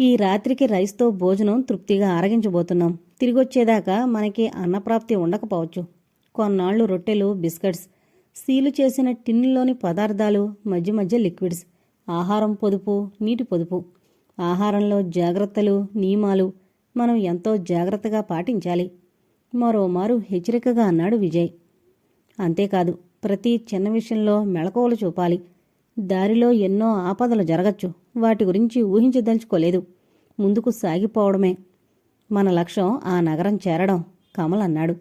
ఈ రాత్రికి రైస్తో భోజనం తృప్తిగా ఆరగించబోతున్నాం. తిరిగొచ్చేదాకా మనకి అన్నప్రాప్తి ఉండకపోవచ్చు. కొన్నాళ్ళు రొట్టెలు బిస్కెట్స్ సీలు చేసిన టిన్నులోని పదార్థాలు మధ్య మధ్య లిక్విడ్స్ ఆహారం పొదుపు నీటి పొదుపు ఆహారంలో జాగ్రత్తలు నియమాలు మనం ఎంతో జాగ్రత్తగా పాటించాలి. మరోమారు హెచ్చరికగా అన్నాడు విజయ్. అంతేకాదు ప్రతి చిన్న విషయంలో మెళకువలు చూపాలి. దారిలో ఎన్నో ఆపదలు జరగచ్చు. వాటి గురించి ఊహించదలుచుకోలేదు. ముందుకు సాగిపోవడమే. మన లక్ష్యం ఆ నగరం చేరడం కమల్ అన్నాడు.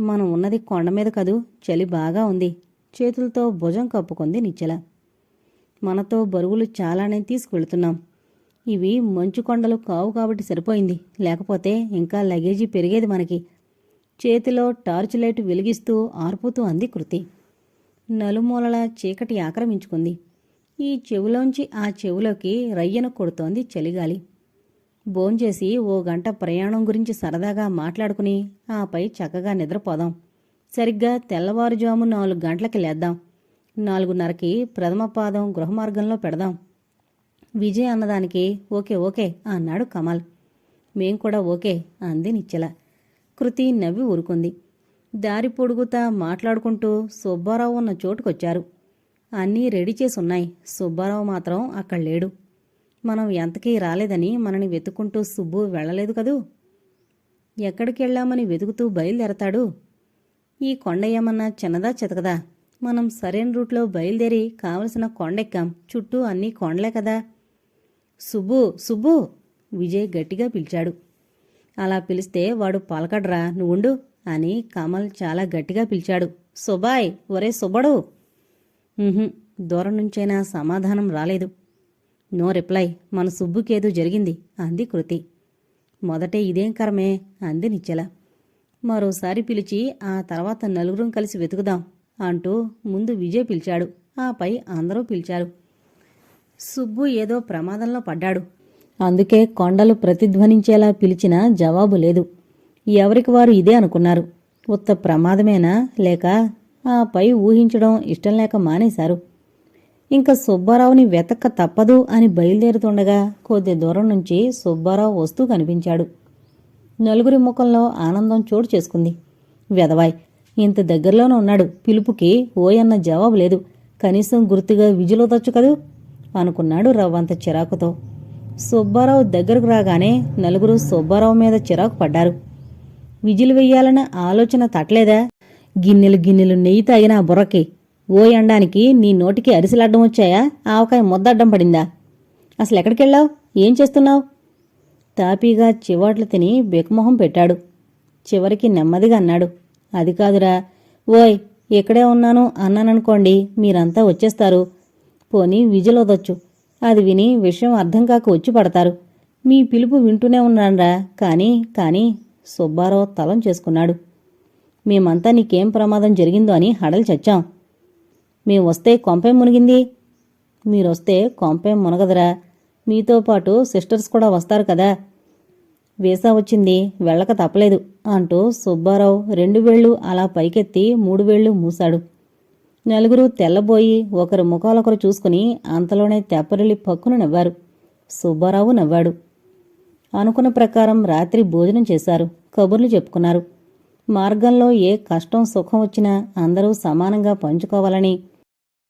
మనం ఉన్నది కొండ మీద కదూ చలి బాగా ఉంది. చేతులతో భుజం కప్పుకుంది నిచ్చెల. మనతో బరువులు చాలానే తీసుకువెళ్తున్నాం. ఇవి మంచు కొండలు కావు కాబట్టి సరిపోయింది. లేకపోతే ఇంకా లగేజీ పెరిగేది మనకి. చేతిలో టార్చ్ లైట్ వెలిగిస్తూ ఆర్పుతూ అంది కృతి. నలుమూలల చీకటి ఆక్రమించుకుంది. ఈ చెవులోంచి ఆ చెవులోకి రయ్యను కొడుతోంది చలిగాలి. భోంచేసి ఓ గంట ప్రయాణం గురించి సరదాగా మాట్లాడుకుని ఆపై చక్కగా నిద్రపోదాం. సరిగ్గా తెల్లవారుజాము నాలుగు గంటలకి లేద్దాం. నాలుగున్నరకి ప్రథమ పాదం గృహమార్గంలో పెడదాం. విజయ్ అన్నదానికి ఓకే ఓకే అన్నాడు కమల్. మేం కూడా ఓకే అంది నిచ్చెల కృతి నవ్వి ఊరుకుంది. దారి పొడుగుతా మాట్లాడుకుంటూ సుబ్బారావు ఉన్న చోటుకొచ్చారు. అన్నీ రెడీ చేసి ఉన్నాయి సుబ్బారావు మాత్రం అక్కడ లేడు. మనం ఎంతకీ రాలేదని మనని వెతుక్కుంటూ సుబ్బు వెళ్ళలేదు కదూ? ఎక్కడికి వెళ్ళామని వెతుకుతూ బయలుదేరతాడు? ఈ కొండ ఏమన్నా చిన్నదా చితకదా? మనం సరైన రూట్లో బయలుదేరి కావలసిన కొండెక్కాం. చుట్టూ అన్నీ కొండలే కదా. సుబ్బు సుబ్బు! విజయ్ గట్టిగా పిలిచాడు. అలా పిలిస్తే వాడు పలకడ్రా. నువ్వుండు. అని కమల్ చాలా గట్టిగా పిలిచాడు. సుబాయ్ ఒరే సుబ్బడు! దూరం నుంచైనా సమాధానం రాలేదు. నో రిప్లై మన సుబ్బుకేదో జరిగింది అంది కృతి. మొదటే ఇదేం కరమే? అంది నిచ్చెల మరోసారి పిలిచి ఆ తర్వాత నలుగురం కలిసి వెతుకుదాం అంటూ ముందు విజయ్ పిలిచాడు. ఆపై అందరూ పిలిచారు. సుబ్బు ఏదో ప్రమాదంలో పడ్డాడు. అందుకే కొండలు ప్రతిధ్వనించేలా పిలిచినా జవాబు లేదు. ఎవరికి వారు ఇదే అనుకున్నారు? ఉత్త ప్రమాదమేనా? లేక ఆపై ఊహించడం ఇష్టం లేక మానేశారు. ఇంకా సుబ్బారావుని వెతక్క తప్పదు అని బయలుదేరుతుండగా కొద్ది దూరం నుంచి సుబ్బారావు వస్తూ కనిపించాడు. నలుగురి ముఖంలో ఆనందం చోటు చేసుకుంది. వెదవాయ్ ఇంత దగ్గరలోనే ఉన్నాడు. పిలుపుకి ఓయన్న జవాబు లేదు. కనీసం గుర్తుగా విజులొదొచ్చు కదూ? అనుకున్నాడు రవ్వంత చిరాకుతో. సుబ్బారావు దగ్గరకు రాగానే నలుగురు సుబ్బారావు మీద చిరాకు పడ్డారు. విజిల్ వెయ్యాలన్న ఆలోచన తట్టలేదా? గిన్నెలు గిన్నెలు నెయ్యి తాగిన ఆ బుర్రకి ఓ ఎండానికి నీ నోటికి అరిసెలడ్డం వచ్చాయా? ఆవకాయ ముద్దడ్డం పడిందా? అసలు ఎక్కడికెళ్ళావు? ఏం చేస్తున్నావు? తాపీగా చివాట్లు తిని బెకుమొహం పెట్టాడు. చివరికి నెమ్మదిగా అన్నాడు. అది కాదురా. ఓయ్ ఇక్కడే ఉన్నాను అన్నాననుకోండి మీరంతా వచ్చేస్తారు. పోనీ విజులొదొచ్చు. అది విని విషయం అర్థం కాక వచ్చి పడతారు. మీ పిలుపు వింటూనే ఉన్నాన్రా. కానీ కానీ సుబ్బారావు తలం చేసుకున్నాడు. మేమంతా నీకేం ప్రమాదం జరిగిందో అని హడలు చచ్చాం. మేము వస్తే కొంపే మునిగింది? మీరొస్తే కొంపేం మునగదురా. మీతో పాటు సిస్టర్స్ కూడా వస్తారు కదా. వీసా వచ్చింది వెళ్ళక తప్పలేదు అంటూ సుబ్బారావు రెండు వేళ్ళు అలా పైకెత్తి మూడు వేళ్ళు మూశాడు. నలుగురు తెల్లబోయి ఒకరు ముఖాలొకరు చూసుకుని అంతలోనే తెప్పరిల్లి పక్కున నవ్వారు. సుబ్బారావు నవ్వాడు. అనుకున్న ప్రకారం రాత్రి భోజనం చేశారు. కబుర్లు చెప్పుకున్నారు. మార్గంలో ఏ కష్టం సుఖం వచ్చినా అందరూ సమానంగా పంచుకోవాలని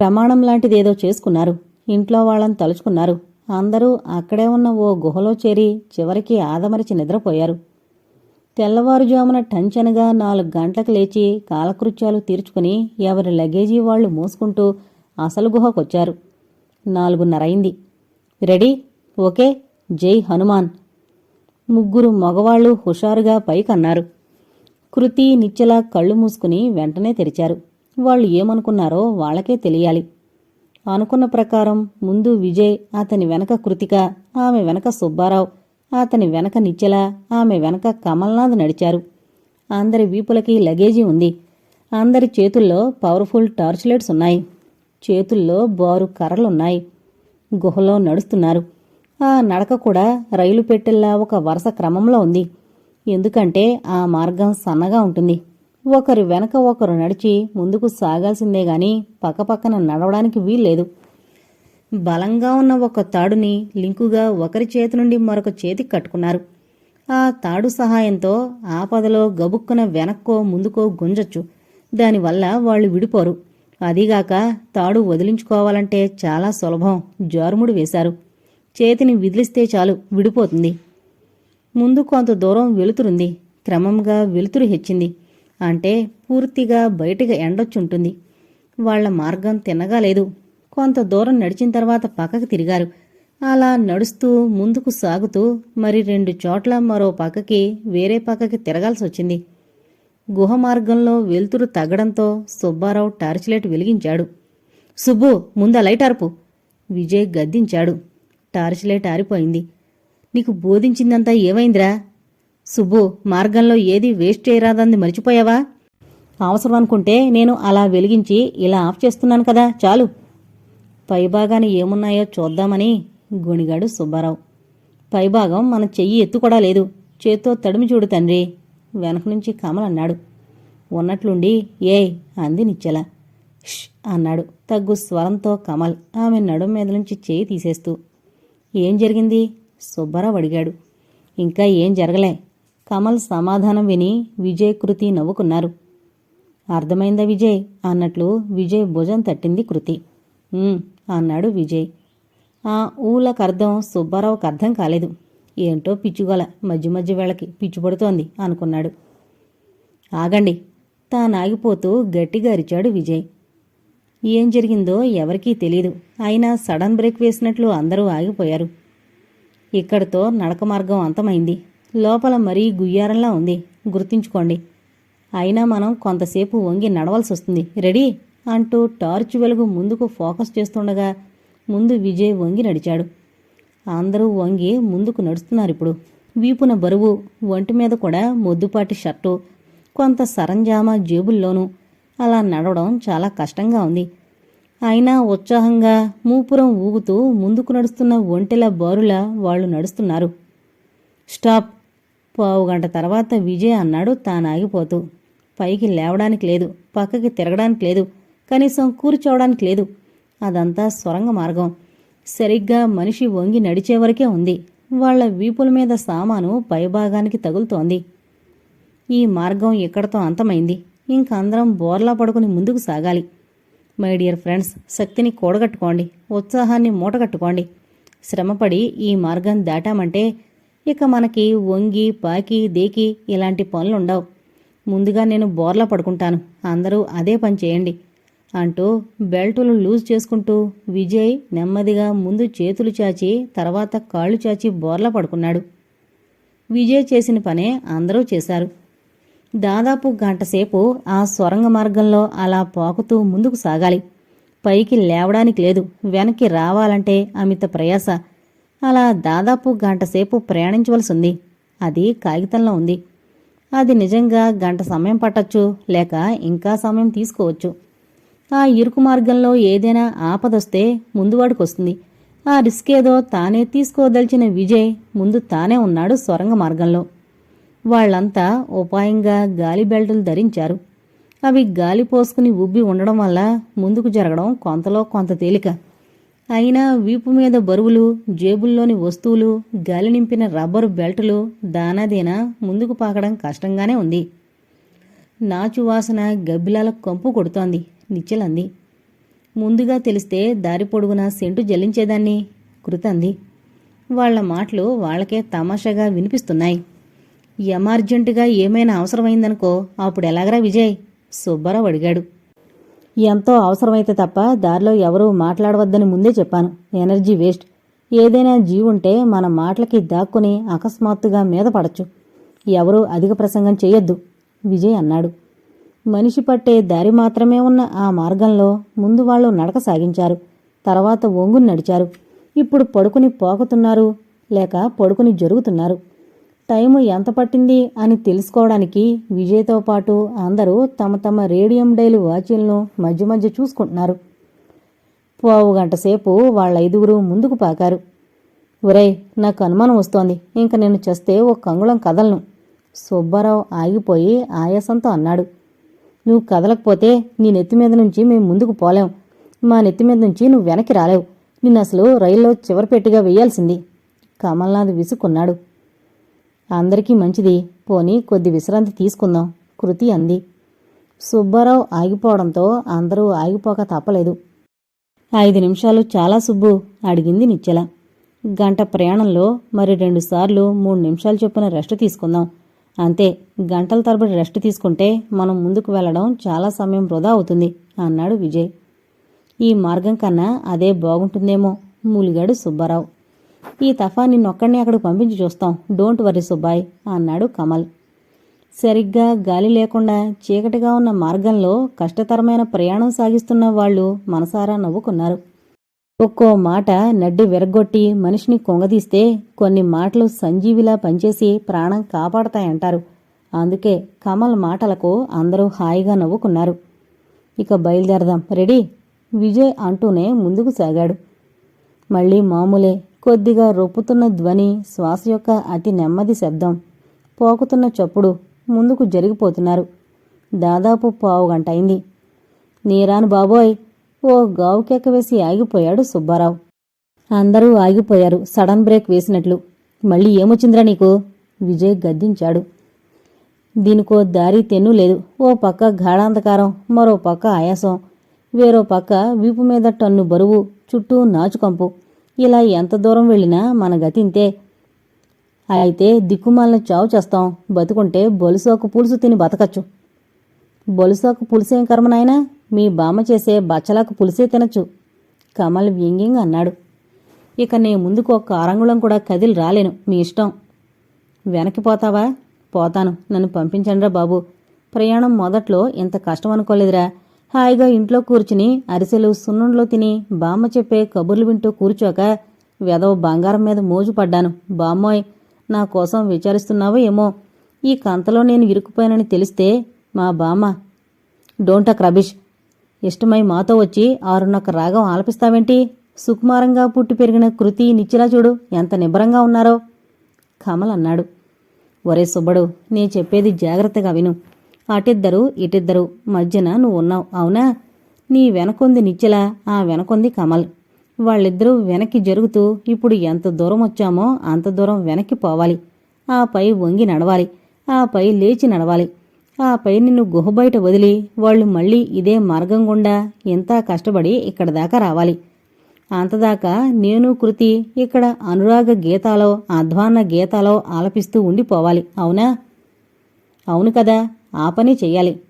ప్రమాణం లాంటిదేదో చేసుకున్నారు. ఇంట్లో వాళ్ళని తలుచుకున్నారు. అందరూ అక్కడే ఉన్న ఓ గుహలో చేరి చివరికి ఆదమరిచి నిద్రపోయారు. తెల్లవారుజామున టంచనగా నాలుగు గంటలకు లేచి కాలకృత్యాలు తీర్చుకుని ఎవరి లగేజీ వాళ్ళు మోసుకుంటూ అసలు గుహకొచ్చారు. నాలుగున్నరైంది రెడీ? ఓకే. జై హనుమాన్. ముగ్గురు మగవాళ్ళు హుషారుగా పైకన్నారు. కృతి నిచ్చెల కళ్ళు మూసుకుని వెంటనే తెరిచారు. వాళ్ళు ఏమనుకున్నారో వాళ్ళకే తెలియాలి. అనుకున్న ప్రకారం ముందు విజయ్ అతని వెనక కృతిక ఆమె వెనక సుబ్బారావు అతని వెనక నిచ్చెల ఆమె వెనక కమల్నాథ్ నడిచారు. అందరి వీపులకి లగేజీ ఉంది. అందరి చేతుల్లో పవర్ఫుల్ టార్చ్ లైట్స్ ఉన్నాయి. చేతుల్లో బారు కర్రలున్నాయి. గుహలో నడుస్తున్నారు. ఆ నడక కూడా రైలు పెట్టెల్లా ఒక వరుస క్రమంలో ఉంది. ఎందుకంటే ఆ మార్గం సన్నగా ఉంటుంది. ఒకరు వెనక ఒకరు నడిచి ముందుకు సాగాల్సిందే గాని పక్కపక్కన నడవడానికి వీల్లేదు. బలంగా ఉన్న ఒక తాడుని లింకుగా ఒకరి చేతి నుండి మరొక చేతికి కట్టుకున్నారు. ఆ తాడు సహాయంతో ఆపదలో గబుక్కున వెనక్కో ముందుకో గుంజొచ్చు. దానివల్ల వాళ్ళు విడిపోరు. అదీగాక తాడు వదిలించుకోవాలంటే చాలా సులభం జారుముడు వేశారు. చేతిని విదిలిస్తే చాలు విడిపోతుంది. ముందు కొంత దూరం వెలుతురుంది క్రమంగా వెలుతురు హెచ్చింది. అంటే పూర్తిగా బయటగా ఎండొచ్చుంటుంది. వాళ్ళ మార్గం తిన్నగా లేదు. కొంత దూరం నడిచిన తర్వాత పక్కకి తిరిగారు. అలా నడుస్తూ ముందుకు సాగుతూ మరి రెండు చోట్ల మరో పక్కకి వేరే పక్కకి తిరగాల్సి వచ్చింది. గుహ మార్గంలో వెలుతురు తగ్గడంతో సుబ్బారావు టార్చ్ లైట్ వెలిగించాడు. సుబ్బు ముంద లైట్ అరుపు విజయ్ గద్దించాడు. టార్చ్ లైట్ ఆరిపోయింది. నీకు బోధించిందంతా ఏమైందిరా? సుబ్బు మార్గంలో ఏది వేస్ట్ చేయరాదంది మర్చిపోయావా? అవసరం అనుకుంటే నేను అలా వెలిగించి ఇలా ఆఫ్ చేస్తున్నాను కదా చాలు. పైభాగాన ఏమున్నాయో చూద్దామని గొణిగాడు సుబ్బారావు. పైభాగం మన చెయ్యి ఎత్తు కూడా లేదు. చేత్తో తడిమి చూడు తండ్రి వెనక నుంచి కమల్ అన్నాడు. ఉన్నట్లుండి ఏయ్ అంది నిచ్చెల ష్ అన్నాడు. తగ్గు స్వరంతో కమల్ ఆమె నడుం మీద నుంచి చేయి తీసేస్తూ. ఏం జరిగింది? సుబ్బారావు అడిగాడు. ఇంకా ఏం జరగలే? కమల్ సమాధానం విని విజయ్ కృతి నవ్వుకున్నారు. అర్థమైందా విజయ్? అన్నట్లు విజయ్ భుజం తట్టింది కృతి. అన్నాడు విజయ్. ఆ ఊలకు అర్థం సుబ్బారావుకు అర్థం కాలేదు. ఏంటో పిచ్చుగల. మధ్య మధ్య వేళకి పిచ్చి పడుతోంది అనుకున్నాడు. ఆగండి. తానాగిపోతూ గట్టిగా అరిచాడు విజయ్. ఏం జరిగిందో ఎవరికీ తెలీదు. అయినా సడన్ బ్రేక్ వేసినట్లు అందరూ ఆగిపోయారు. ఇక్కడితో నడక మార్గం అంతమైంది. లోపల మరీ గుయ్యారంలా ఉంది. గుర్తుంచుకోండి అయినా మనం కొంతసేపు వంగి నడవలసి వస్తుంది. రెడీ? అంటూ టార్చ్ వెలుగు ముందుకు ఫోకస్ చేస్తుండగా ముందు విజయ్ వంగి నడిచాడు. అందరూ వంగి ముందుకు నడుస్తున్నారు ఇప్పుడు. వీపున బరువు ఒంటి మీద కూడా మొద్దుపాటి షర్టు కొంత సరంజామా జేబుల్లోనూ అలా నడవడం చాలా కష్టంగా ఉంది. అయినా ఉత్సాహంగా మూపురం ఊగుతూ ముందుకు నడుస్తున్న ఒంటెల బారులా వాళ్ళు నడుస్తున్నారు. స్టాప్! పావు గంట తర్వాత విజయ్ అన్నాడు తానాగిపోతూ పైకి లేవడానికి లేదు పక్కకి తిరగడానికి లేదు కనీసం కూర్చోవడానికి లేదు. అదంతా సొరంగ మార్గం. సరిగ్గా మనిషి వంగి నడిచే వరకే ఉంది. వాళ్ళ వీపుల మీద సామాను పైభాగానికి తగులుతోంది. ఈ మార్గం ఇక్కడతో అంతమైంది. ఇంక అందరం బోర్లా పడుకుని ముందుకు సాగాలి. మై డియర్ ఫ్రెండ్స్ శక్తిని కూడగట్టుకోండి ఉత్సాహాన్ని మూటగట్టుకోండి. శ్రమపడి ఈ మార్గం దాటామంటే ఇక మనకి వంగి పాకి దేకి ఇలాంటి పనులుండవు. ముందుగా నేను బోర్లా పడుకుంటాను అందరూ అదే పని చేయండి అంటూ బెల్టులు లూజ్ చేసుకుంటూ విజయ్ నెమ్మదిగా ముందు చేతులు చాచి తర్వాత కాళ్ళు చాచి బోర్లా పడుకున్నాడు. విజయ్ చేసిన పనే అందరూ చేశారు. దాదాపు గంటసేపు ఆ సొరంగ మార్గంలో అలా పాకుతూ ముందుకు సాగాలి. పైకి లేవడానికి లేదు. వెనక్కి రావాలంటే అమిత ప్రయాస. అలా దాదాపు గంటసేపు ప్రయాణించవలసి ఉంది అది కాగితంలో ఉంది. అది నిజంగా గంట సమయం పట్టచ్చు లేక ఇంకా సమయం తీసుకోవచ్చు. ఆ ఇరుకు మార్గంలో ఏదైనా ఆపదొస్తే ముందువాడికొస్తుంది ఆ రిస్క్ ఏదో తానే తీసుకోదలిచిన విజయ్ ముందు తానే ఉన్నాడు సొరంగ మార్గంలో. వాళ్ళంతా ఉపాయంగా గాలి బెల్టులు ధరించారు. అవి గాలి పోసుకుని ఉబ్బి ఉండడం వల్ల ముందుకు జరగడం కొంతలో కొంత తేలిక. అయినా వీపు మీద బరువులు జేబుల్లోని వస్తువులు గాలి నింపిన రబ్బరు బెల్టులు దానాదేనా ముందుకు పాకడం కష్టంగానే ఉంది. నాచు వాసన గబ్బిలాల కంపు కొడుతోంది నిచ్చెలంది. ముందుగా తెలిస్తే దారి పొడుగున సెంటు జల్లించేదాన్ని కృతంది. వాళ్ళ మాటలు వాళ్ళకే తమాషాగా వినిపిస్తున్నాయి. ఎమర్జెంటుగా ఏమైనా అవసరమైందనుకో అప్పుడు ఎలాగరా విజయ్? సుబ్బారావు అడిగాడు. ఎంతో అవసరమైతే తప్ప దారిలో ఎవరూ మాట్లాడవద్దని ముందే చెప్పాను. Energy waste. ఏదైనా జీవుంటే మన మాటలకి దాక్కుని అకస్మాత్తుగా మీద పడచ్చు. ఎవరూ అధిక ప్రసంగం చేయొద్దు విజయ్ అన్నాడు. మనిషి పట్టే దారి మాత్రమే ఉన్న ఆ మార్గంలో ముందు వాళ్ళు నడక సాగించారు. తర్వాత ఒంగుని నడిచారు. ఇప్పుడు పడుకుని పోకుతున్నారు లేక పడుకుని జరుగుతున్నారు. టైము ఎంత పట్టింది అని తెలుసుకోవడానికి విజయ్తో పాటు అందరూ తమ తమ రేడియం డైలు వాచీలను మధ్య మధ్య చూసుకుంటున్నారు. పావు గంట సేపు వాళ్ళ ఐదుగురు ముందుకు పాకారు. ఒరేయ్ నాకు అనుమానం వస్తోంది. ఇంక నేను చేస్తే ఓ కంగుళం కదలను. సుబ్బారావు ఆగిపోయి ఆయాసంతో అన్నాడు. నువ్వు కదలకపోతే నీ నెత్తి మీద నుంచి మేము ముందుకు పోలేం. మా నెత్తి మీద నుంచి నువ్వు వెనక్కి రాలేవు. నిన్ను అసలు రైల్లో చివరి పెట్టిగా కమల్నాథ్ విసుక్కున్నాడు. అందరికీ మంచిది. పోనీ కొద్ది విశ్రాంతి తీసుకుందాం కృతి అంది. సుబ్బారావు ఆగిపోవడంతో అందరూ ఆగిపోక తప్పలేదు. ఐదు నిమిషాలు చాలా సుబ్బు అడిగింది నిచ్చెల గంట ప్రయాణంలో మరి రెండుసార్లు మూడు నిమిషాలు చొప్పున రెస్ట్ తీసుకుందాం. అంతే గంటల తరబడి రెస్ట్ తీసుకుంటే మనం ముందుకు వెళ్ళడం చాలా సమయం వృధా అవుతుంది అన్నాడు విజయ్. ఈ మార్గం కన్నా అదే బాగుంటుందేమో మూలిగాడు సుబ్బారావు. ఈ తఫా నిన్నొక్కడిని అక్కడికి పంపించి చూస్తాం. డోంట్ వరీ సుబ్బాయ్ అన్నాడు కమల్. సరిగ్గా గాలి లేకుండా చీకటిగా ఉన్న మార్గంలో కష్టతరమైన ప్రయాణం సాగిస్తున్న వాళ్ళు మనసారా నవ్వుకున్నారు. ఒక్కో మాట నడ్డి విరగొట్టి మనిషిని కొంగదీస్తే కొన్ని మాటలు సంజీవిలా పనిచేసి ప్రాణం కాపాడతాయంటారు. అందుకే కమల్ మాటలకు అందరూ హాయిగా నవ్వుకున్నారు. ఇక బయలుదేరదాం రెడీ? విజయ్ అంటూనే ముందుకు సాగాడు. మళ్ళీ మామూలే కొద్దిగా రొప్పుతున్న ధ్వని శ్వాస యొక్క అతి నెమ్మది శబ్దం పోకుతున్న చప్పుడు ముందుకు జరిగిపోతున్నారు. దాదాపు పావు గంట అయింది. నీరాను బాబోయ్ ఓ గావుకెక్క వేసి ఆగిపోయాడు సుబ్బారావు. అందరూ ఆగిపోయారు సడన్ బ్రేక్ వేసినట్లు. మళ్ళీ ఏమొచ్చిందిరా నీకు? విజయ్ గద్దించాడు. దీనికో దారి తెన్ను లేదు. ఓ పక్క గాఢాంధకారం మరో పక్క ఆయాసం. వేరో పక్క వీపు మీద టన్ను బరువు చుట్టూ నాచుకంపు. ఇలా ఎంత దూరం వెళ్ళినా మన గతి ఇంతే. అయితే దిక్కుమాలిన చావు చేస్తాం. బతుకుంటే బొలుసోకు పులుసు తిని బతకచ్చు. బొలుసోకు పులుసేం కర్మ నాయనా? మీ బామ్మ చేసే బచ్చలాకు పులిసే తినచ్చు. కమల్ వ్యంగ్యంగా అన్నాడు. ఇక నీ ముందుకు ఒక్క అరంగుళం కూడా కదిలి రాలేను. మీ ఇష్టం. వెనక్కి పోతావా? పోతాను. నన్ను పంపించండ్రా బాబు. ప్రయాణం మొదట్లో ఇంత కష్టం అనుకోలేదురా. హాయిగా ఇంట్లో కూర్చుని అరిసెలు సున్నుండ్లో తిని బామ్మ చెప్పే కబుర్లు వింటూ కూర్చోక వెదవ బంగారం మీద మోజు పడ్డాను. బామ్మోయ్ నా కోసం విచారిస్తున్నావో ఏమో. ఈ కంతలో నేను ఇరుక్కుపోయానని తెలిస్తే మా బామ్మ డోంటక్ క్రబిష్ ఇష్టమై మాతో వచ్చి ఆరున్నొక్క రాగం ఆలపిస్తావేంటి? సుకుమారంగా పుట్టి పెరిగిన కృతి నిచ్చిలా చూడు ఎంత నిబ్బరంగా ఉన్నారో. కమల్ అన్నాడు. ఒరే సుబ్బడు నీ చెప్పేది జాగ్రత్తగా విను. అటిద్దరు ఇటిద్దరు మధ్యన నువ్వు ఉన్నావు అవునా? నీ వెనకొంది నిచ్చెల ఆ వెనకొంది కమల్. వాళ్ళిద్దరూ వెనక్కి జరుగుతూ ఇప్పుడు ఎంత దూరం వచ్చామో అంత దూరం వెనక్కి పోవాలి. ఆ పై వంగి నడవాలి. ఆ పై లేచి నడవాలి. ఆ పై నిన్ను గుహ బయట వదిలి వాళ్ళు మళ్ళీ ఇదే మార్గం గుండా ఎంత కష్టపడి ఇక్కడ దాకా రావాలి. అంతదాకా నేను కృతి ఇక్కడ అనురాగ గీతాలో అధ్వాన గీతాలో ఆలపిస్తూ ఉండిపోవాలి అవునా? అవును కదా? ఆ పని చెయ్యాలి.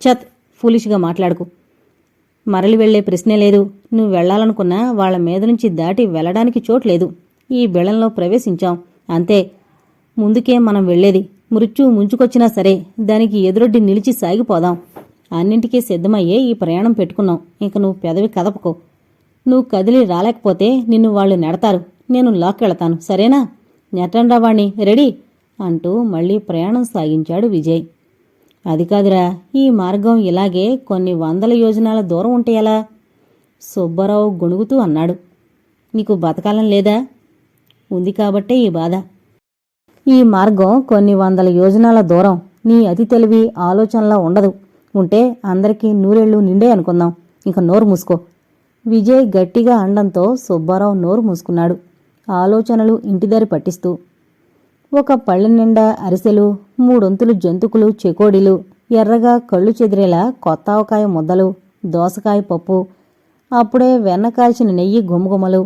చత్ ఫూలిష్గా మాట్లాడుకు. మరలి వెళ్ళే ప్రశ్నే లేదు. నువ్వు వెళ్ళాలనుకున్నా వాళ్ళ మీద నుంచి దాటి వెళ్ళడానికి చోట్లేదు ఈ బిళంలో ప్రవేశించాం. అంతే. ముందుకే మనం వెళ్ళేది మృత్యు ముంచుకొచ్చినా సరే దానికి ఎదురొడ్డి నిలిచి సాగిపోదాం. అన్నింటికీ సిద్ధమయ్యే ఈ ప్రయాణం పెట్టుకున్నాం. ఇంక నువ్వు పెదవి కదపకు. నువ్వు కదిలి రాలేకపోతే నిన్ను వాళ్ళు నెడతారు. నేను లాక్కెళతాను సరేనా? నెట్టండ్రా వాణ్ణి. రెడీ? అంటూ మళ్ళీ ప్రయాణం సాగించాడు విజయ్. అది కాదురా ఈ మార్గం ఇలాగే కొన్ని వందల యోజనాల దూరం ఉంటే ఎలా సుబ్బారావు గొణుగుతూ అన్నాడు. నీకు బతకాలం లేదా? ఉంది కాబట్టే ఈ బాధ. ఈ మార్గం కొన్ని వందల యోజనాల దూరం. నీ అతి తెలివి ఆలోచనలా ఉండదు. ఉంటే అందరికీ నూరేళ్ళు నిండే అనుకుందాం. ఇంక నోరు మూసుకో. విజయ్ గట్టిగా అండంతో సుబ్బారావు నోరు మూసుకున్నాడు. ఆలోచనలు ఇంటిదారి పట్టిస్తూ. ఒక పళ్ళ నిండా అరిసెలు మూడొంతులు జంతుకులు చెకోడీలు ఎర్రగా కళ్ళు చెదిరేలా కొత్త ఆవకాయ ముద్దలు దోసకాయ పప్పు అప్పుడే వెన్న కాల్చిన నెయ్యి గుమగుమలు.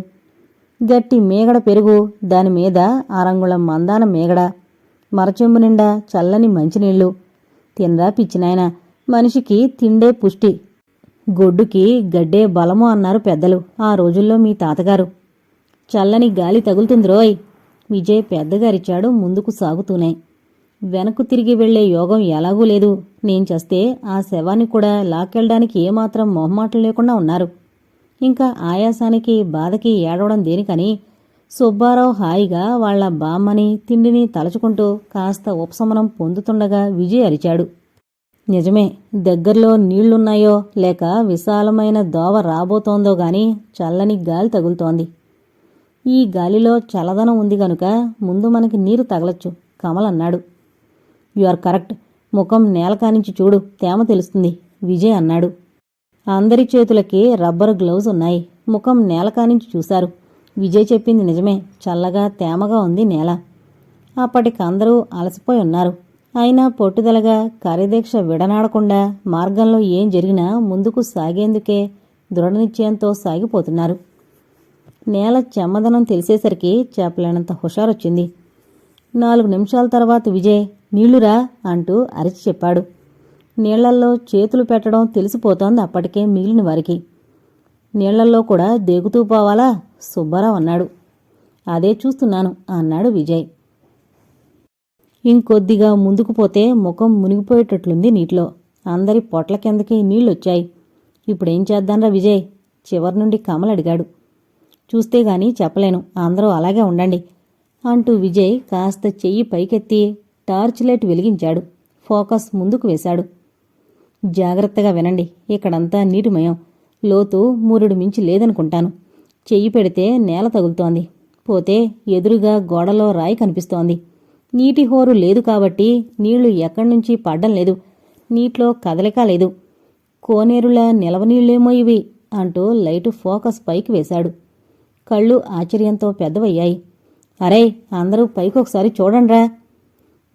గట్టి మేగడ పెరుగు దానిమీద అరంగుళం మందాన మేగడ మరచెంబు నిండా చల్లని మంచినీళ్ళు తినరా పిచ్చినాయన మనిషికి తిండే పుష్టి. గొడ్డుకి గడ్డే బలము అన్నారు పెద్దలు ఆ రోజుల్లో మీ తాతగారు. చల్లని గాలి తగులుతుంది రోయ్. విజయ్ పెద్దగారిచాడు ముందుకు సాగుతూనే. వెనక్కు తిరిగి వెళ్ళే యోగం ఎలాగూ లేదు. నేను చేస్తే ఆ శవాన్ని కూడా లాక్కెళ్ళడానికి ఏమాత్రం మొహమాటం లేకుండా ఉన్నారు. ఇంకా ఆయాసానికి బాధకి ఏడవడం దేనికని సుబ్బారావు హాయిగా వాళ్ళ బామ్మని తిండిని తలచుకుంటూ కాస్త ఉపశమనం పొందుతుండగా విజయ్ అరిచాడు. నిజమే దగ్గరలో నీళ్ళున్నాయో లేక విశాలమైన దోవ రాబోతోందో గాని చల్లని గాలి తగులుతోంది. ఈ గాలిలో చల్లదనం ఉంది గనుక ముందు మనకి నీరు తగలొచ్చు కమల్ అన్నాడు. You are correct. ముఖం నేల కానించి చూడు తేమ తెలుస్తుంది విజయ్ అన్నాడు. అందరి చేతులకి రబ్బరు గ్లౌజ్ ఉన్నాయి. ముఖం నేల కానించి చూశారు. విజయ్ చెప్పింది నిజమే చల్లగా తేమగా ఉంది నేల. అప్పటికందరూ అలసిపోయి ఉన్నారు. అయినా పొట్టుదలగా కార్యదీక్ష విడనాడకుండా మార్గంలో ఏం జరిగినా ముందుకు సాగేందుకే దృఢనిశ్చయంతో సాగిపోతున్నారు. నేల చెమ్మదనం తెలిసేసరికి చెప్పలేనంత హుషారొచ్చింది. నాలుగు నిమిషాల తర్వాత విజయ్ నీళ్ళురా అంటూ అరిచి చెప్పాడు. నీళ్ళల్లో చేతులు పెట్టడం తెలిసిపోతోంది అప్పటికే మిగిలిన వారికి. నీళ్ళల్లో కూడా దేగుతూ పోవాలా? సుబ్బారావు అన్నాడు. అదే చూస్తున్నాను అన్నాడు విజయ్. ఇంకొద్దిగా ముందుకు పోతే ముఖం మునిగిపోయేటట్లుంది నీటిలో. అందరి పొట్ల కిందకి నీళ్ళొచ్చాయి ఇప్పుడేం చేద్దాంరా విజయ్? చివరి నుండి కమలడిగాడు. అడిగాడు చూస్తే గాని చెప్పలేను. అందరూ అలాగే ఉండండి అంటూ విజయ్ కాస్త చెయ్యి పైకెత్తి టార్చ్ లైట్ వెలిగించాడు. ఫోకస్ ముందుకు వేశాడు. జాగ్రత్తగా వినండి. ఇక్కడంతా నీటిమయం. లోతు మూరుడు మించి లేదనుకుంటాను. చెయ్యి పెడితే నేల తగులుతోంది. పోతే ఎదురుగా గోడలో రాయి కనిపిస్తోంది. నీటి హోరు లేదు కాబట్టి నీళ్ళు ఎక్కడి నుంచి పడ్డం లేదు. నీటిలో కదలిక లేదు. కోనేరుల నిలవనీళ్ళేమో ఇవి అంటూ లైటు ఫోకస్ పైకి వేశాడు. కళ్ళు ఆశ్చర్యంతో పెద్దవయ్యాయి. అరే అందరూ పైకొకసారి చూడండ్రా.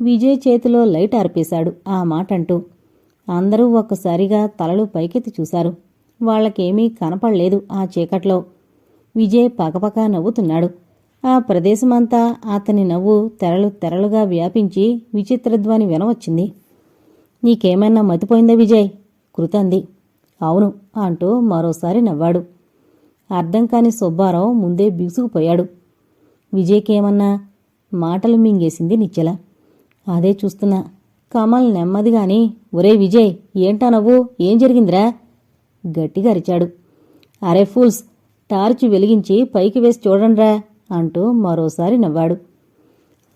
విజయ్ చేతిలో లైట్ ఆర్పేశాడు ఆ మాట అంటూ అందరూ ఒక్కసారిగా తలలు పైకెత్తి చూశారు. వాళ్ళకేమీ కనపడలేదు ఆ చీకట్లో. విజయ్ పకపక నవ్వుతున్నాడు. ఆ ప్రదేశమంతా అతని నవ్వు తెరలు తెరలుగా వ్యాపించి విచిత్రధ్వని వినవచ్చింది. నీకేమైనా మతిపోయిందా విజయ్? కృతంది. అవును అంటూ మరోసారి నవ్వాడు. అర్థం కాని సుబ్బారావు ముందే బిగుసుకుపోయాడు. విజయ్కేమన్నా మాటలు మింగేసింది నిచ్చెల. అదే చూస్తున్నా. కమల్ నెమ్మదిగాని ఒరే విజయ్ ఏంటా నవ్వు? ఏం జరిగిందిరా? గట్టిగా అరిచాడు. అరే ఫూల్స్ టార్చ్ వెలిగించి పైకి వేసి చూడండిరా అంటూ మరోసారి నవ్వాడు.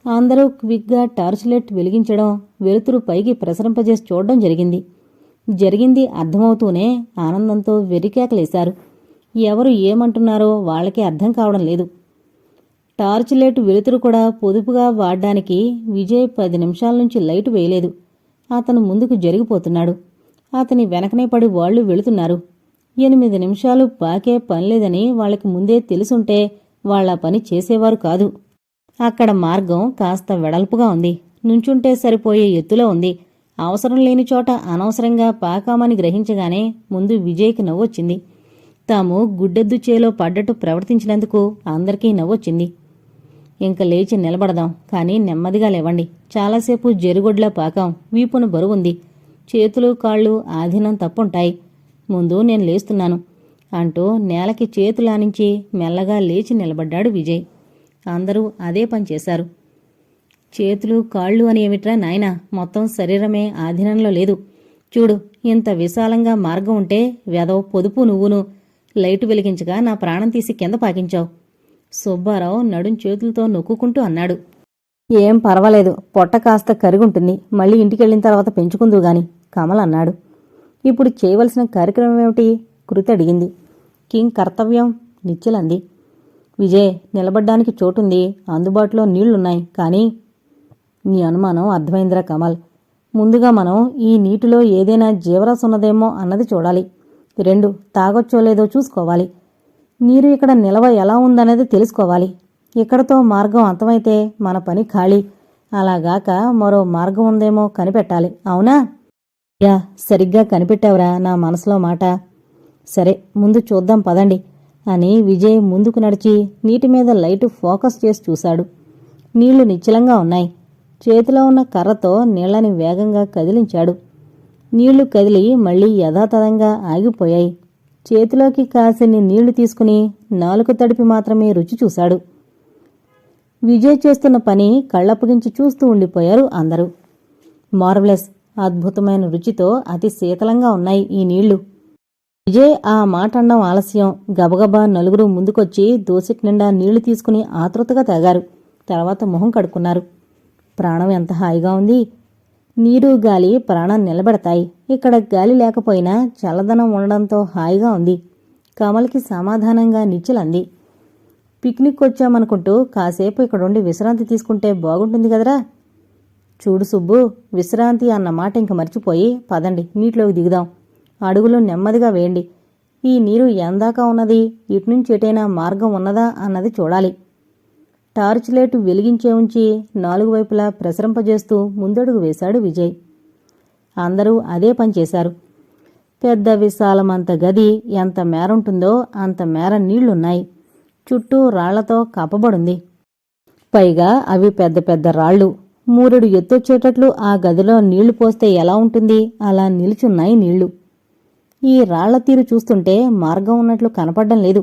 అందరూ క్విక్గా టార్చ్ లైట్ వెలిగించడం వెలుతురు పైకి ప్రసరింపజేసి చూడడం జరిగింది. జరిగింది అర్థమవుతూనే ఆనందంతో వెరికేకలేశారు ఎవరు ఏమంటున్నారో వాళ్ళకే అర్థం కావడం లేదు. టార్చ్ లైట్ వెలుతురు కూడా పొదుపుగా వాడడానికి విజయ్ పది నిమిషాల నుంచి లైట్ వేయలేదు. అతను ముందుకు జరిగిపోతున్నాడు. అతని వెనకనే పడి వాళ్ళు వెళుతున్నారు. ఎనిమిది నిమిషాలు పాకే పనిలేదని వాళ్ళకి ముందే తెలుసుంటే వాళ్ళ పని చేసేవారు కాదు. అక్కడ మార్గం కాస్త వెడల్పుగా ఉంది. నుంచుంటే సరిపోయే ఎత్తులో ఉంది. అవసరం లేని చోట అనవసరంగా పాకామని గ్రహించగానే ముందు విజయ్కి నవ్వొచ్చింది. తాము గుడ్డెద్దు చేలో పడ్డట్టు ప్రవర్తించినందుకు అందరికీ నవ్వొచ్చింది. ఇంక లేచి నిలబడదాం కానీ నెమ్మదిగా లేవండి. చాలాసేపు జరుగొడ్లా పాకాం వీపున బరువుంది. చేతులు కాళ్ళు ఆధీనం తప్పుంటాయి. ముందు నేను లేస్తున్నాను అంటూ నేలకి చేతులానించి మెల్లగా లేచి నిలబడ్డాడు విజయ్. అందరూ అదే పని చేశారు. చేతులు కాళ్ళు అని ఏమిట్రా నాయనా? మొత్తం శరీరమే ఆధీనంలో లేదు. చూడు ఇంత విశాలంగా మార్గం ఉంటే వెదవ పొదుపు నువ్వును లైటు వెలిగించగా నా ప్రాణం తీసి కింద పాకించావు. సుబ్బారావు నడుం చేతులతో నొక్కుంటూ అన్నాడు. ఏం పర్వాలేదు పొట్ట కాస్త కరిగుంటుంది మళ్ళీ ఇంటికెళ్ళిన తర్వాత పెంచుకుందు గాని కమల్ అన్నాడు. ఇప్పుడు చేయవలసిన కార్యక్రమం ఏమిటి? కృతి అడిగింది. కింగ్ కర్తవ్యం? నిశ్చలంది విజయ్ నిలబడ్డానికి చోటుంది అందుబాటులో నీళ్ళున్నాయి కానీ నీ అనుమానం అర్థమైందిరా కమల్. ముందుగా మనం ఈ నీటిలో ఏదైనా జీవరాశి ఉన్నదేమో అన్నది చూడాలి. రెండు తాగొచ్చో లేదో చూసుకోవాలి. నీరు ఇక్కడ నిలవ ఎలా ఉందనేది తెలుసుకోవాలి. ఇక్కడతో మార్గం అంతమైతే మన పని ఖాళీ. అలాగాక మరో మార్గం ఉందేమో కనిపెట్టాలి. అవునా? యా సరిగ్గా కనిపెట్టావురా నా మనసులో మాట. సరే ముందు చూద్దాం పదండి అని విజయ్ ముందుకు నడిచి నీటి మీద లైటు ఫోకస్ చేసి చూశాడు. నీళ్ళు నిశ్చలంగా ఉన్నాయి. చేతిలో ఉన్న కర్రతో నీళ్ళని వేగంగా కదిలించాడు. నీళ్ళు కదిలి మళ్ళీ యథాతథంగా ఆగిపోయాయి. చేతిలోకి కాసిని నీళ్ళు తీసుకుని నాలుక తడిపి మాత్రమే రుచి చూశాడు. విజయ్ చేస్తున్న పని కళ్ళప్పగించి చూస్తూ ఉండిపోయారు అందరూ. మార్వలెస్ అద్భుతమైన రుచితో అతి శీతలంగా ఉన్నాయి ఈ నీళ్ళు. విజయ్ ఆ మాట అన్నం ఆలస్యం. గబగబా నలుగురు ముందుకొచ్చి దోసిటి నిండా నీళ్ళు తీసుకుని ఆతృతగా తాగారు. తర్వాత మొహం కడుక్కున్నారు. ప్రాణం ఎంత హాయిగా ఉంది. నీరు గాలి ప్రాణం నిలబెడతాయి. ఇక్కడ గాలి లేకపోయినా చల్లదనం ఉండడంతో హాయిగా ఉంది. కమల్కి సమాధానంగా నిచ్చెలంది. పిక్నిక్ వచ్చామనుకుంటూ కాసేపు ఇక్కడుండి విశ్రాంతి తీసుకుంటే బాగుంటుంది కదరా? చూడు సుబ్బు విశ్రాంతి అన్న మాట ఇంక మర్చిపోయి పదండి నీటిలోకి దిగుదాం. అడుగులు నెమ్మదిగా వేయండి. ఈ నీరు ఎందాకా ఉన్నది ఇటునుంచి ఎటైనా మార్గం ఉన్నదా అన్నది చూడాలి. టార్చ్ లైట్ వెలిగించే ఉంచి నాలుగు వైపులా ప్రసరింపజేస్తూ ముందడుగు వేశాడు విజయ్. అందరూ అదే పని చేశారు. పెద్ద విశాలమంత గది ఎంత మేరుంటుందో అంత మేర నీళ్ళున్నాయి. చుట్టూ రాళ్ళతో కప్పబడుంది పైగా అవి పెద్ద పెద్ద రాళ్ళు మూరెడు ఎత్తొచ్చేటట్లు ఆ గదిలో నీళ్ళు పోస్తే ఎలా ఉంటుంది? అలా నిలుచున్నాయి నీళ్ళు. ఈ రాళ్ళ తీరు చూస్తుంటే మార్గం ఉన్నట్లు కనపడ్డం లేదు.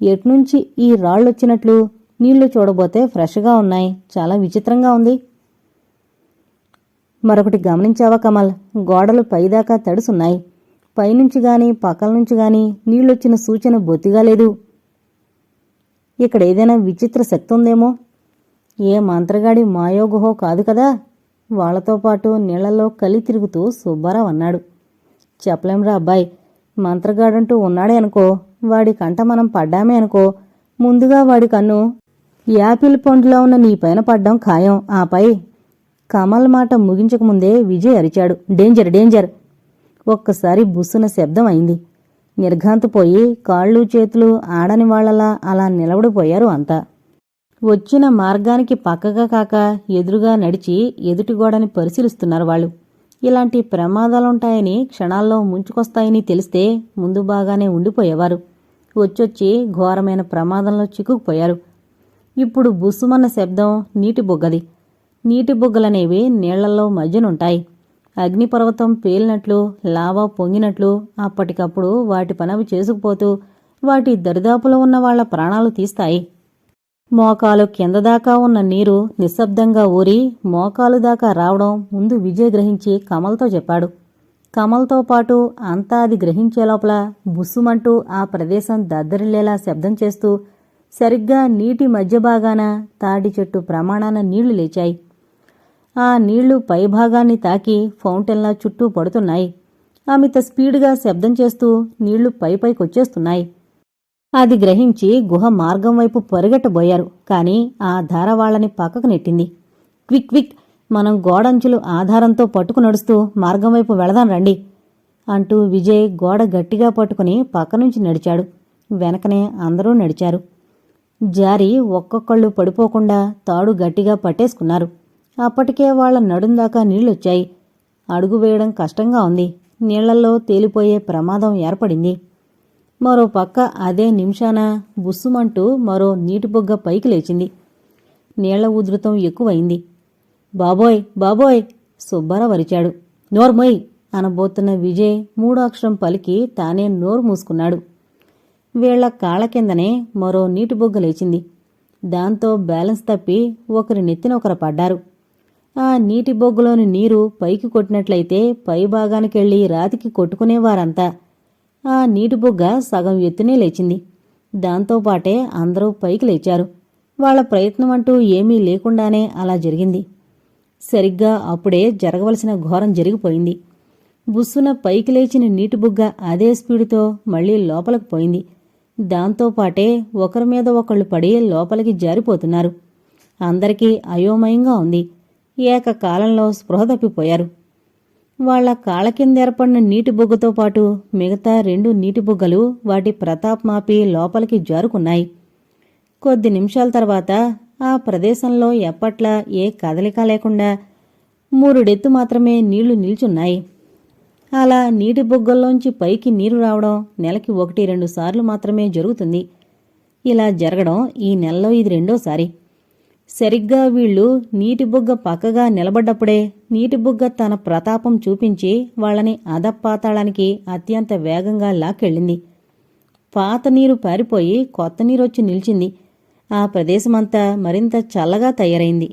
ఎట్నుంచి ఈ రాళ్ళొచ్చినట్లు నీళ్ళు చూడబోతే ఫ్రెష్గా ఉన్నాయి. చాలా విచిత్రంగా ఉంది. మరొకటి గమనించావా కమల్? గోడలు పైదాకా తడుసున్నాయి. పైనుంచి గాని పక్కల నుంచి గాని నీళ్ళొచ్చిన సూచన బొత్తిగా లేదు. ఇక్కడ ఏదైనా విచిత్ర శక్తి ఉందేమో? ఏ మంత్రగాడి మాయోగుహో కాదు కదా? వాళ్ళతో పాటు నీళ్ళలో కలి తిరుగుతూ సుబ్బారావు అన్నాడు. చెప్పలేంరా అబ్బాయి. మంత్రగాడంటూ ఉన్నాడే అనుకో వాడి కంట మనం పడ్డామే అనుకో ముందుగా వాడి కన్ను యాపిల్ పండులో ఉన్న నీ పైన పడ్డం ఖాయం. ఆపై కమల్ మాట ముగించకముందే విజయ్ అరిచాడు. Danger danger. ఒక్కసారి బుస్సున శబ్దం అయింది. నిర్ఘాంతపోయి కాళ్ళు చేతులు ఆడని వాళ్ళలా అలా నిలబడిపోయారు అంతా. వచ్చిన మార్గానికి పక్కగా కాక ఎదురుగా నడిచి ఎదుటి గోడని పరిశీలిస్తున్నారు వాళ్ళు. ఇలాంటి ప్రమాదాలుంటాయని క్షణాల్లో ముంచుకొస్తాయని తెలిస్తే ముందు బాగానే ఉండిపోయేవారు. వచ్చొచ్చి ఘోరమైన ప్రమాదంలో చిక్కుకుపోయారు. ఇప్పుడు బుసుమన్న శబ్దం నీటి బుగ్గది. నీటి బుగ్గలనేవి నీళ్ళలో మధ్యనుంటాయి అగ్నిపర్వతం పేలినట్లు లావా పొంగినట్లు అప్పటికప్పుడు వాటి పనవి చేసుకుపోతూ వాటి దరిదాపులో ఉన్న వాళ్ళ ప్రాణాలు తీస్తాయి. మోకాలు కింద దాకా ఉన్న నీరు నిశ్శబ్దంగా ఊరి మోకాలు దాకా రావడం ముందు విజయ్ గ్రహించి కమల్తో చెప్పాడు. కమల్తో పాటు అంతా అది గ్రహించే లోపల బుస్సుమంటూ ఆ ప్రదేశం దద్దరిల్లేలా శబ్దం చేస్తూ సరిగ్గా నీటి మధ్య భాగాన తాటి చెట్టు ప్రమాణాన నీళ్ళు లేచాయి. ఆ నీళ్ళు పైభాగాన్ని తాకి ఫౌంటైన్లా చుట్టూ పడుతున్నాయి. అమిత స్పీడ్గా శబ్దం చేస్తూ నీళ్ళు పైపైకొచ్చేస్తున్నాయి అది గ్రహించి గుహ మార్గం వైపు పరిగెట్టబోయారు కాని ఆ ధార వాళ్ళని పక్కకు నెట్టింది. క్విక్ క్విక్ మనం గోడంచులు ఆధారంతో పట్టుకు నడుస్తూ మార్గం వైపు వెళదాం రండి అంటూ విజయ్ గోడ గట్టిగా పట్టుకుని పక్కనుంచి నడిచాడు. వెనకనే అందరూ నడిచారు. జారి ఒక్కొక్కళ్ళు పడిపోకుండా తాడు గట్టిగా పట్టేసుకున్నారు. అప్పటికే వాళ్ళ నడుందాకా నీళ్ళొచ్చాయి అడుగు వేయడం కష్టంగా ఉంది. నీళ్ళలో తేలిపోయే ప్రమాదం ఏర్పడింది. మరో పక్క అదే నిమిషాన బుస్సుమంటూ మరో నీటి బొగ్గ పైకి లేచింది. నీళ్ళ ఉధృతం ఎక్కువైంది. బాబోయ్ బాబోయ్! సుబ్బారావు వరిచాడు నోర్మొయ్ అనబోతున్న విజయ్ మూడో అక్షరం పలికి తానే నోరు మూసుకున్నాడు. వీళ్ళ కాళ్ళ కిందనే మరో నీటి బొగ్గ లేచింది. దాంతో బ్యాలెన్స్ తప్పి ఒకరి నెత్తిన ఒకరు పడ్డారు. ఆ నీటి బొగ్గులోని నీరు పైకి కొట్టినట్లయితే పై భాగానికెళ్ళి రాతికి కొట్టుకునేవారంతా. ఆ నీటి బొగ్గ సగం ఎత్తునే లేచింది. దాంతోపాటే అందరూ పైకి లేచారు. వాళ్ళ ప్రయత్నం అంటూ ఏమీ లేకుండానే అలా జరిగింది. సరిగ్గా అప్పుడే జరగవలసిన ఘోరం జరిగిపోయింది. బుస్సున పైకి లేచిన నీటి బుగ్గ అదే స్పీడుతో మళ్ళీ లోపలకు పోయింది. దాంతోపాటే ఒకరి మీద ఒకళ్ళు పడి లోపలికి జారిపోతున్నారు. అందరికీ అయోమయంగా ఉంది. ఏకకాలంలో స్పృహ తప్పిపోయారు. వాళ్ళ కాళ్ళ కింద ఏర్పడిన నీటి బొగ్గతో పాటు మిగతా రెండు నీటి బొగ్గలు వాటి ప్రతాప్ మాపి లోపలికి జారుకున్నాయి. కొద్ది నిమిషాల తర్వాత ఆ ప్రదేశంలో ఎప్పట్లా ఏ కదలిక లేకుండా మూరుడెత్తు మాత్రమే నీళ్ళు నిల్చున్నాయి. అలా నీటి బొగ్గల్లోంచి పైకి నీరు రావడం నెలకి ఒకటి రెండు సార్లు మాత్రమే జరుగుతుంది. ఇలా జరగడం ఈ నెలలో ఇది రెండోసారి. సరిగ్గా వీళ్ళు నీటి బుగ్గ పక్కగా నిలబడ్డప్పుడే నీటి బుగ్గ తన ప్రతాపం చూపించి వాళ్ళని అదపాతాళానికి అత్యంత వేగంగా లాక్కెళ్ళింది. పాత నీరు పారిపోయి కొత్త నీరొచ్చి నిలిచింది. ఆ ప్రదేశమంతా మరింత చల్లగా తయారైంది.